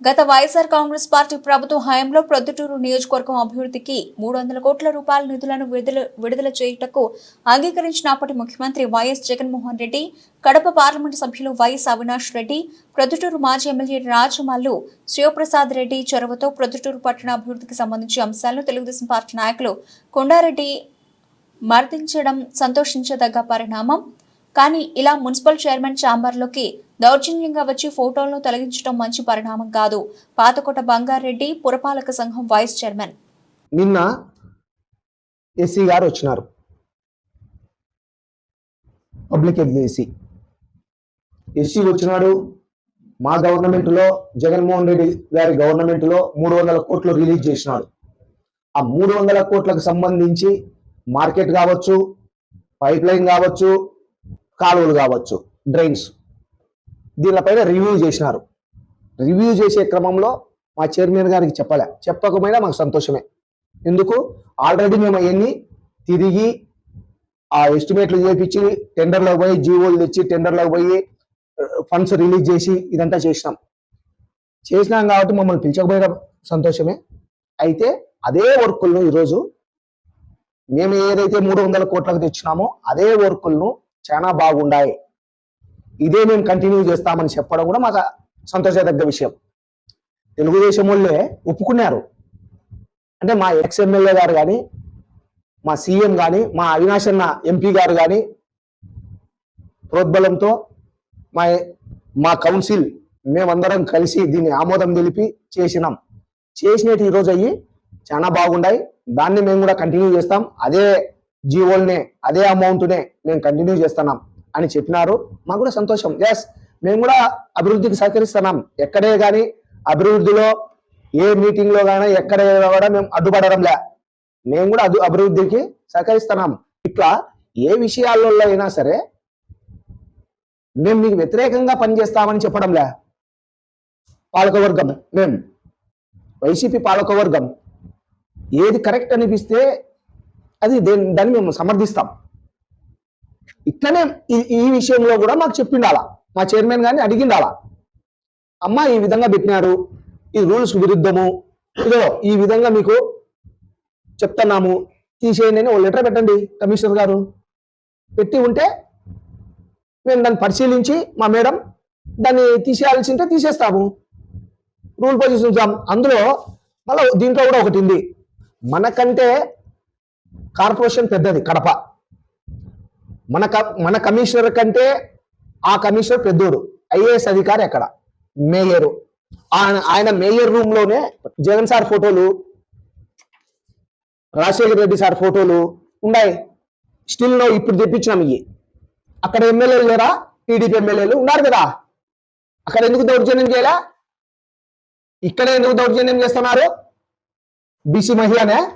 గత వైఎస్ఆర్ కాంగ్రెస్ పార్టీ ప్రభుత్వ హయాంలో ప్రొద్దుటూరు నియోజకవర్గం అభివృద్ధికి మూడు వందల కోట్ల రూపాయల నిధులను విడుదల విడుదల చేయుటకు అంగీకరించిన అప్పటి ముఖ్యమంత్రి వైఎస్ జగన్మోహన్ రెడ్డి కడప పార్లమెంటు సభ్యులు వైఎస్ అవినాష్ రెడ్డి ప్రొద్దుటూరు మాజీ ఎమ్మెల్యే రాజమల్లు శివప్రసాద్ రెడ్డి చొరవతో ప్రొద్దుటూరు పట్టణ అభివృద్ధికి సంబంధించి అంశాలను తెలుగుదేశం పార్టీ నాయకులు కొండారెడ్డి మర్దించడం సంతోషించదగ్గ పరిణామం. కానీ ఇలా మున్సిపల్ చైర్మన్ ఛాంబర్లోకి దౌర్జన్యంగా వచ్చి ఫోటోలను తొలగించడం మంచి పరిణామం కాదు. పాతకోట బంగారెడ్డి పురపాలక సంఘం వైస్ చైర్మన్. నిన్న ఎస్సీ గారు వచ్చినారు. పబ్లిక్ ఎగ్జేసి ఎస్సీ. వచ్చినాడు మా గవర్నమెంట్లో జగన్మోహన్ రెడ్డి గారి గవర్నమెంట్లో మూడు వందల కోట్లు రిలీజ్ చేసినాడు. ఆ మూడు వందల కోట్లకు సంబంధించి మార్కెట్ కావచ్చు పైప్ లైన్ కావచ్చు కాలువలు కావచ్చు డ్రైన్స్. దీనిపైన రివ్యూ చేసినారు. రివ్యూ చేసే క్రమంలో మా చైర్మన్ గారికి చెప్పలే. చెప్పకపోయినా మాకు సంతోషమే. ఎందుకు? ఆల్రెడీ మేము అవన్నీ తిరిగి ఆ ఎస్టిమేట్లు చేపించి టెండర్లో పోయి జీవోలు తెచ్చి టెండర్లోకి పోయి ఫండ్స్ రిలీజ్ చేసి ఇదంతా చేసినాం. చేసినాం కాబట్టి మమ్మల్ని పిలిచకపోయినా సంతోషమే. అయితే అదే వర్కులను ఈరోజు మేము ఏదైతే మూడు వందల కోట్లకు తెచ్చినామో అదే వర్కులను చాలా బాగుండాయి. ఇదే మేము కంటిన్యూ చేస్తామని చెప్పడం కూడా మాకు సంతోషదగ్గ విషయం. తెలుగుదేశం వాళ్ళే ఒప్పుకున్నారు. అంటే మా ఎక్స్ ఎమ్మెల్యే గారు కానీ మా సీఎం కానీ మా అవినాష్ అన్న ఎంపీ గారు కానీ ప్రోద్బలంతో మా మా కౌన్సిల్ మేమందరం కలిసి దీన్ని ఆమోదం తెలిపి చేసినాం. చేసినట్టు ఈరోజు అయ్యి చాలా బాగున్నాయి దాన్ని మేము కూడా కంటిన్యూ చేస్తాం. అదే జీవోల్నే అదే అమౌంట్నే మేము కంటిన్యూ చేస్తున్నాం. అని చెప్పినారు. మాకు కూడా సంతోషం. ఎస్ మేము కూడా అభివృద్ధికి సహకరిస్తున్నాం. ఎక్కడే కానీ అభివృద్ధిలో ఏ మీటింగ్లో కానీ ఎక్కడ కూడా మేము అడ్డుపడడంలే మేము కూడా అదు అభివృద్ధికి సహకరిస్తున్నాం. ఇట్లా ఏ విషయాల్లో అయినా సరే మేము మీకు వ్యతిరేకంగా పనిచేస్తామని చెప్పడంలే. పాలకవర్గం మేము వైసీపీ పాలకవర్గం. ఏది కరెక్ట్ అనిపిస్తే అది దేని దాన్ని మేము సమర్థిస్తాం. ఇట్లనే ఈ ఈ విషయంలో కూడా మాకు చెప్పిండాలా. మా చైర్మన్ గారిని అడిగిండాలా. అమ్మ ఈ విధంగా పెట్టినారు ఈ రూల్స్ విరుద్ధము. ఇదో ఈ విధంగా మీకు చెప్తున్నాము. తీసేయండి అని ఓ లెటర్ పెట్టండి కమిషనర్ గారు. పెట్టి ఉంటే మేము దాన్ని పరిశీలించి మా మేడం దాన్ని తీసేయాల్సి ఉంటే తీసేస్తాము. రూల్ పొజిషన్ అందులో మళ్ళీ దీంట్లో కూడా ఒకటి ఉంది. మనకంటే కార్పొరేషన్ పెద్దది కడప. మన క- మన కమిషనర్ కంటే ఆ కమిషనర్ పెద్దోడు. ఐఏఎస్ అధికారి అక్కడ. మేయర్. ఆయన ఆయన మేయర్ రూమ్లోనే జగన్ సార్ ఫోటోలు రాజశేఖర రెడ్డి సార్ ఫోటోలు ఉన్నాయి. స్టిల్లో ఇప్పుడు తెప్పించినాం ఇవి అక్కడ ఎమ్మెల్యేలు లేరా? టీడీపీ ఎమ్మెల్యేలు ఉన్నారు కదా. అక్కడ ఎందుకు దౌర్జన్యం చేయాలా? ఇక్కడ ఎందుకు దౌర్జన్యం చేస్తున్నారు? బీసీ మహిళనే